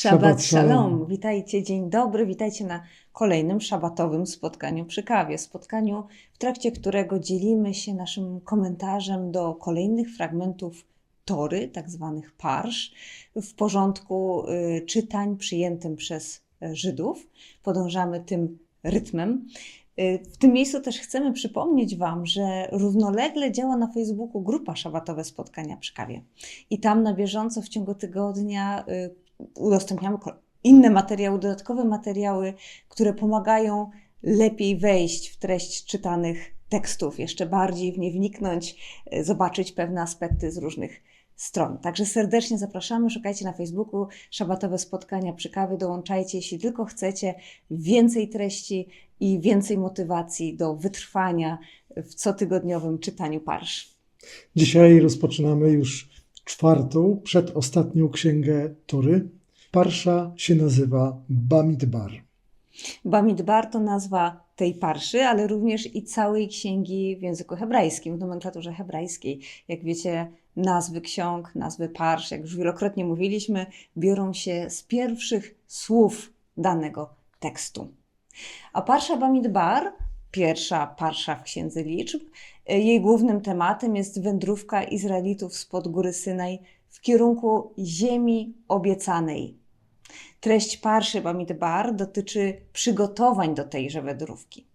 Szabat shalom. Witajcie, dzień dobry, witajcie na kolejnym szabatowym spotkaniu przy kawie. Spotkaniu, w trakcie którego dzielimy się naszym komentarzem do kolejnych fragmentów Tory, tak zwanych parsz, w porządku y, czytań przyjętym przez y, Żydów. Podążamy tym rytmem. Y, W tym miejscu też chcemy przypomnieć Wam, że równolegle działa na Facebooku grupa Szabatowe Spotkania przy kawie. I tam na bieżąco w ciągu tygodnia udostępniamy inne materiały, dodatkowe materiały, które pomagają lepiej wejść w treść czytanych tekstów, jeszcze bardziej w nie wniknąć, y, zobaczyć pewne aspekty z różnych stron. Także serdecznie zapraszamy, szukajcie na Facebooku szabatowe spotkania przy kawie, dołączajcie, jeśli tylko chcecie więcej treści i więcej motywacji do wytrwania w cotygodniowym czytaniu parsz. Dzisiaj rozpoczynamy już czwartą, przedostatnią księgę Tory. Parsza się nazywa Bamidbar. Bamidbar to nazwa tej parszy, ale również i całej księgi w języku hebrajskim, w nomenklaturze hebrajskiej. Jak wiecie, nazwy ksiąg, nazwy parsz, jak już wielokrotnie mówiliśmy, biorą się z pierwszych słów danego tekstu. A parsza Bamidbar, pierwsza parsza w księdze liczb, jej głównym tematem jest wędrówka Izraelitów spod góry Synaj w kierunku ziemi obiecanej. Treść parszy Bamidbar dotyczy przygotowań do tejże wędrówki.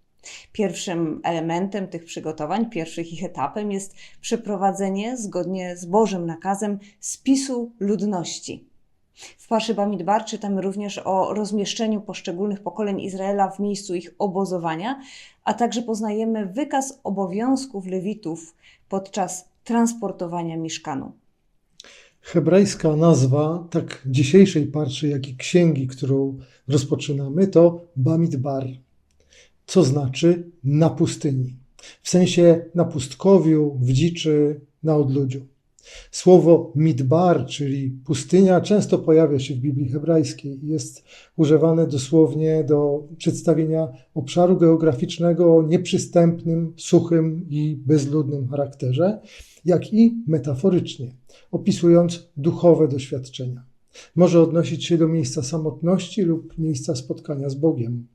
Pierwszym elementem tych przygotowań, pierwszych ich etapem jest przeprowadzenie, zgodnie z Bożym nakazem, spisu ludności. W parszy Bamidbar czytamy również o rozmieszczeniu poszczególnych pokoleń Izraela w miejscu ich obozowania, a także poznajemy wykaz obowiązków Lewitów podczas transportowania mieszkanu. Hebrajska nazwa tak dzisiejszej parszy, jak i księgi, którą rozpoczynamy, to Bamidbar, co znaczy na pustyni. W sensie na pustkowiu, w dziczy, na odludziu. Słowo midbar, czyli pustynia, często pojawia się w Biblii hebrajskiej i jest używane dosłownie do przedstawienia obszaru geograficznego o nieprzystępnym, suchym i bezludnym charakterze, jak i metaforycznie, opisując duchowe doświadczenia. Może odnosić się do miejsca samotności lub miejsca spotkania z Bogiem.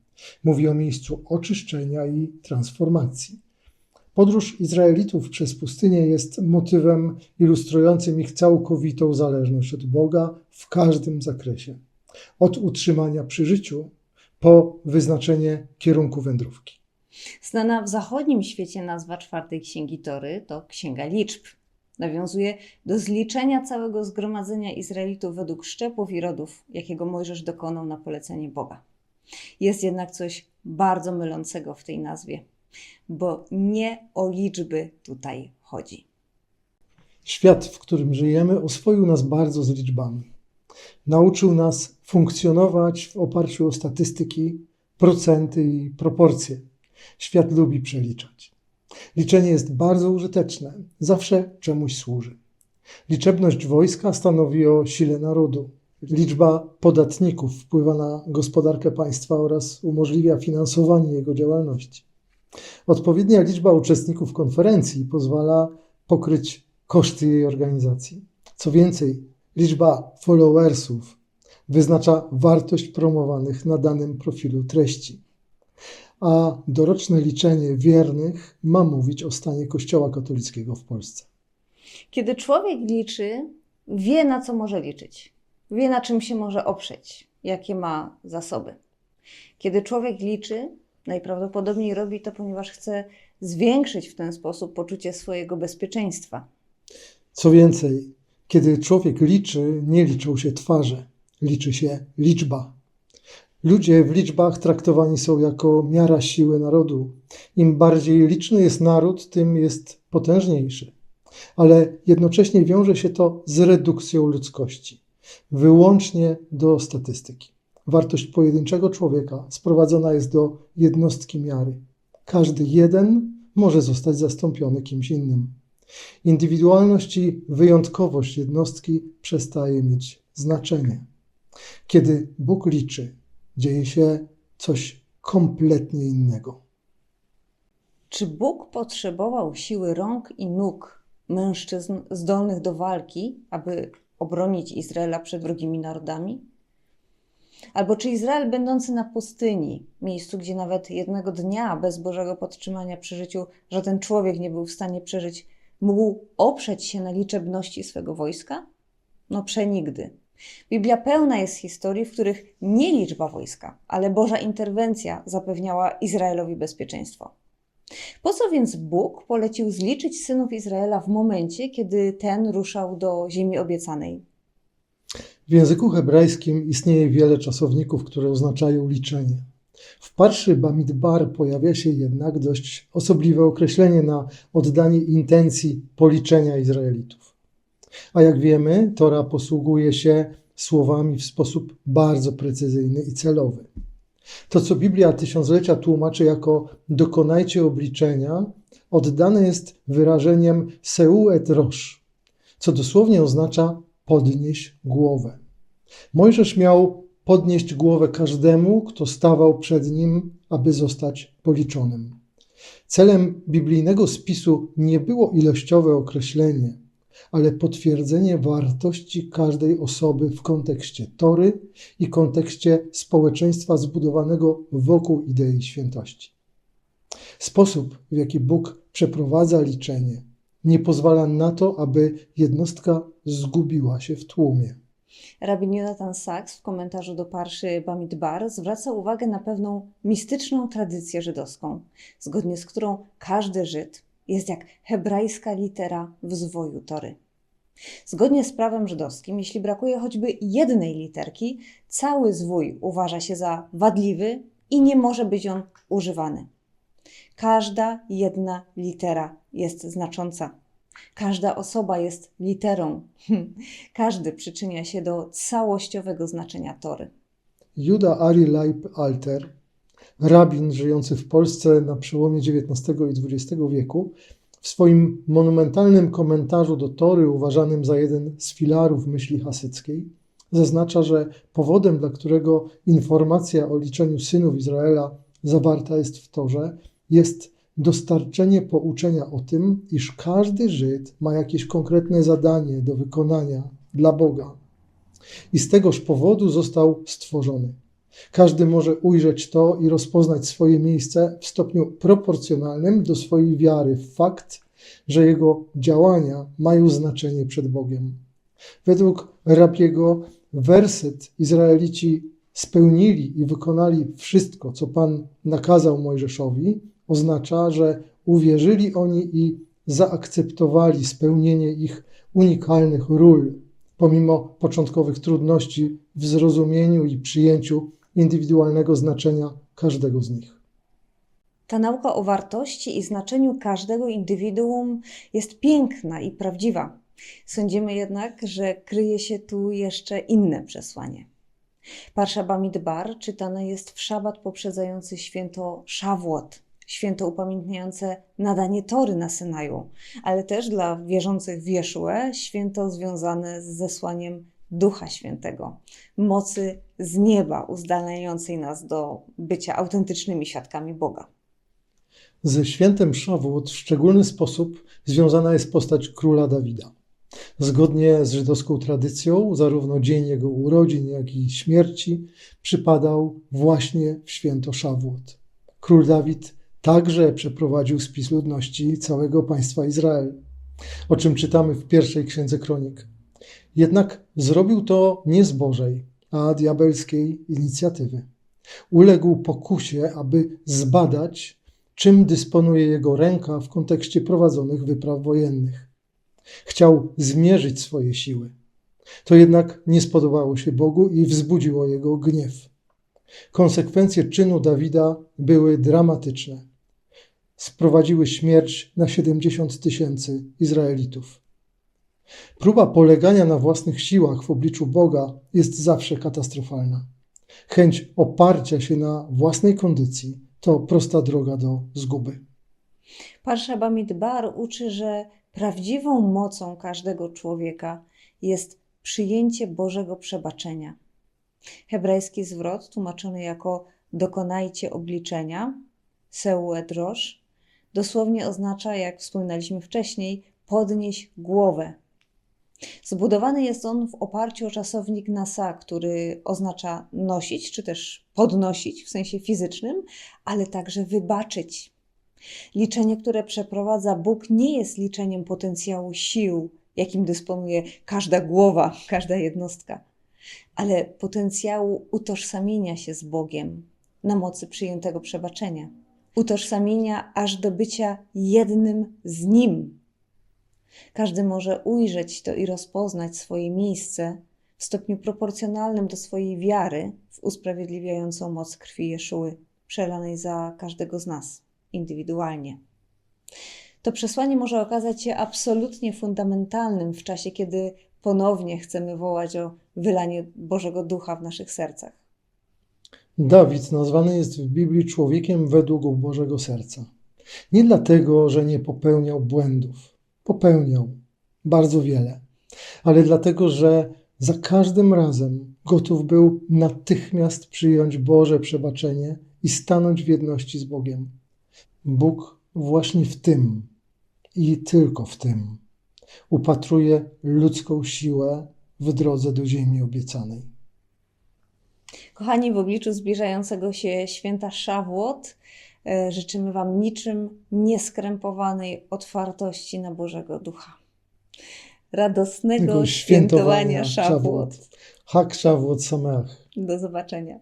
Mówi o miejscu oczyszczenia i transformacji. Podróż Izraelitów przez pustynię jest motywem ilustrującym ich całkowitą zależność od Boga w każdym zakresie. Od utrzymania przy życiu po wyznaczenie kierunku wędrówki. Znana w zachodnim świecie nazwa czwartej księgi Tory to Księga Liczb. Nawiązuje do zliczenia całego zgromadzenia Izraelitów według szczepów i rodów, jakiego Mojżesz dokonał na polecenie Boga. Jest jednak coś bardzo mylącego w tej nazwie, bo nie o liczby tutaj chodzi. Świat, w którym żyjemy, oswoił nas bardzo z liczbami. Nauczył nas funkcjonować w oparciu o statystyki, procenty i proporcje. Świat lubi przeliczać. Liczenie jest bardzo użyteczne, zawsze czemuś służy. Liczebność wojska stanowi o sile narodu. Liczba podatników wpływa na gospodarkę państwa oraz umożliwia finansowanie jego działalności. Odpowiednia liczba uczestników konferencji pozwala pokryć koszty jej organizacji. Co więcej, liczba followersów wyznacza wartość promowanych na danym profilu treści. A doroczne liczenie wiernych ma mówić o stanie Kościoła katolickiego w Polsce. Kiedy człowiek liczy, wie na co może liczyć, wie na czym się może oprzeć, jakie ma zasoby. Kiedy człowiek liczy, najprawdopodobniej robi to, ponieważ chce zwiększyć w ten sposób poczucie swojego bezpieczeństwa. Co więcej, kiedy człowiek liczy, nie liczą się twarze, liczy się liczba. Ludzie w liczbach traktowani są jako miara siły narodu. Im bardziej liczny jest naród, tym jest potężniejszy. Ale jednocześnie wiąże się to z redukcją ludzkości, wyłącznie do statystyki. Wartość pojedynczego człowieka sprowadzona jest do jednostki miary. Każdy jeden może zostać zastąpiony kimś innym. Indywidualność i wyjątkowość jednostki przestaje mieć znaczenie. Kiedy Bóg liczy, dzieje się coś kompletnie innego. Czy Bóg potrzebował siły rąk i nóg mężczyzn zdolnych do walki, aby obronić Izraela przed wrogimi narodami? Albo czy Izrael będący na pustyni, miejscu, gdzie nawet jednego dnia bez Bożego podtrzymania przy życiu żaden człowiek nie był w stanie przeżyć, mógł oprzeć się na liczebności swego wojska? No przenigdy. Biblia pełna jest historii, w których nie liczba wojska, ale Boża interwencja zapewniała Izraelowi bezpieczeństwo. Po co więc Bóg polecił zliczyć synów Izraela w momencie, kiedy ten ruszał do ziemi obiecanej? W języku hebrajskim istnieje wiele czasowników, które oznaczają liczenie. W parszy Bamidbar pojawia się jednak dość osobliwe określenie na oddanie intencji policzenia Izraelitów. A jak wiemy, Tora posługuje się słowami w sposób bardzo precyzyjny i celowy. To, co Biblia tysiąclecia tłumaczy jako dokonajcie obliczenia, oddane jest wyrażeniem seu et rosh, co dosłownie oznacza podnieś głowę. Mojżesz miał podnieść głowę każdemu, kto stawał przed nim, aby zostać policzonym. Celem biblijnego spisu nie było ilościowe określenie, ale potwierdzenie wartości każdej osoby w kontekście Tory i kontekście społeczeństwa zbudowanego wokół idei świętości. Sposób, w jaki Bóg przeprowadza liczenie, nie pozwala na to, aby jednostka zgubiła się w tłumie. Rabin Jonathan Sachs w komentarzu do parszy Bamidbar zwraca uwagę na pewną mistyczną tradycję żydowską, zgodnie z którą każdy Żyd jest jak hebrajska litera w zwoju Tory. Zgodnie z prawem żydowskim, jeśli brakuje choćby jednej literki, cały zwój uważa się za wadliwy i nie może być on używany. Każda jedna litera jest znacząca. Każda osoba jest literą. Każdy przyczynia się do całościowego znaczenia Tory. Juda Ari Leib Alter, rabin żyjący w Polsce na przełomie XIX i XX wieku, w swoim monumentalnym komentarzu do Tory, uważanym za jeden z filarów myśli hasyckiej, zaznacza, że powodem, dla którego informacja o liczeniu synów Izraela zawarta jest w Torze, jest dostarczenie pouczenia o tym, iż każdy Żyd ma jakieś konkretne zadanie do wykonania dla Boga. I z tegoż powodu został stworzony. Każdy może ujrzeć to i rozpoznać swoje miejsce w stopniu proporcjonalnym do swojej wiary w fakt, że jego działania mają znaczenie przed Bogiem. Według Rabiego werset Izraelici spełnili i wykonali wszystko, co Pan nakazał Mojżeszowi, oznacza, że uwierzyli oni i zaakceptowali spełnienie ich unikalnych ról, pomimo początkowych trudności w zrozumieniu i przyjęciu indywidualnego znaczenia każdego z nich. Ta nauka o wartości i znaczeniu każdego indywiduum jest piękna i prawdziwa. Sądzimy jednak, że kryje się tu jeszcze inne przesłanie. Parsza Bamidbar czytane jest w szabat poprzedzający święto Szawłot, święto upamiętniające nadanie Tory na Synaju, ale też dla wierzących w Jeszue święto związane z zesłaniem Ducha Świętego, mocy z nieba uzdalniającej nas do bycia autentycznymi świadkami Boga. Ze świętem Szawłot w szczególny sposób związana jest postać króla Dawida. Zgodnie z żydowską tradycją, zarówno dzień jego urodzin, jak i śmierci przypadał właśnie w święto Szawłot. Król Dawid także przeprowadził spis ludności całego państwa Izrael, o czym czytamy w pierwszej księdze kronik. Jednak zrobił to nie z Bożej, a diabelskiej inicjatywy. Uległ pokusie, aby zbadać, czym dysponuje jego ręka w kontekście prowadzonych wypraw wojennych. Chciał zmierzyć swoje siły. To jednak nie spodobało się Bogu i wzbudziło jego gniew. Konsekwencje czynu Dawida były dramatyczne. Sprowadziły śmierć na 70 tysięcy Izraelitów. Próba polegania na własnych siłach w obliczu Boga jest zawsze katastrofalna. Chęć oparcia się na własnej kondycji to prosta droga do zguby. Parsza Bamidbar uczy, że prawdziwą mocą każdego człowieka jest przyjęcie Bożego przebaczenia. Hebrajski zwrot, tłumaczony jako dokonajcie obliczenia, seu et rosh, dosłownie oznacza, jak wspominaliśmy wcześniej, podnieś głowę. Zbudowany jest on w oparciu o czasownik nasa, który oznacza nosić, czy też podnosić w sensie fizycznym, ale także wybaczyć. Liczenie, które przeprowadza Bóg, nie jest liczeniem potencjału sił, jakim dysponuje każda głowa, każda jednostka, ale potencjału utożsamienia się z Bogiem na mocy przyjętego przebaczenia. Utożsamienia aż do bycia jednym z Nim. Każdy może ujrzeć to i rozpoznać swoje miejsce w stopniu proporcjonalnym do swojej wiary w usprawiedliwiającą moc krwi Jeszuły, przelanej za każdego z nas indywidualnie. To przesłanie może okazać się absolutnie fundamentalnym w czasie, kiedy ponownie chcemy wołać o wylanie Bożego Ducha w naszych sercach. Dawid nazwany jest w Biblii człowiekiem według Bożego serca. Nie dlatego, że nie popełniał błędów. Popełniał bardzo wiele, ale dlatego, że za każdym razem gotów był natychmiast przyjąć Boże przebaczenie i stanąć w jedności z Bogiem. Bóg właśnie w tym i tylko w tym upatruje ludzką siłę w drodze do ziemi obiecanej. Kochani, w obliczu zbliżającego się święta Szawłot e, życzymy Wam niczym nieskrępowanej otwartości na Bożego Ducha. Radosnego Tego świętowania Szawłot. Hak Szawłot Sameach. Do zobaczenia.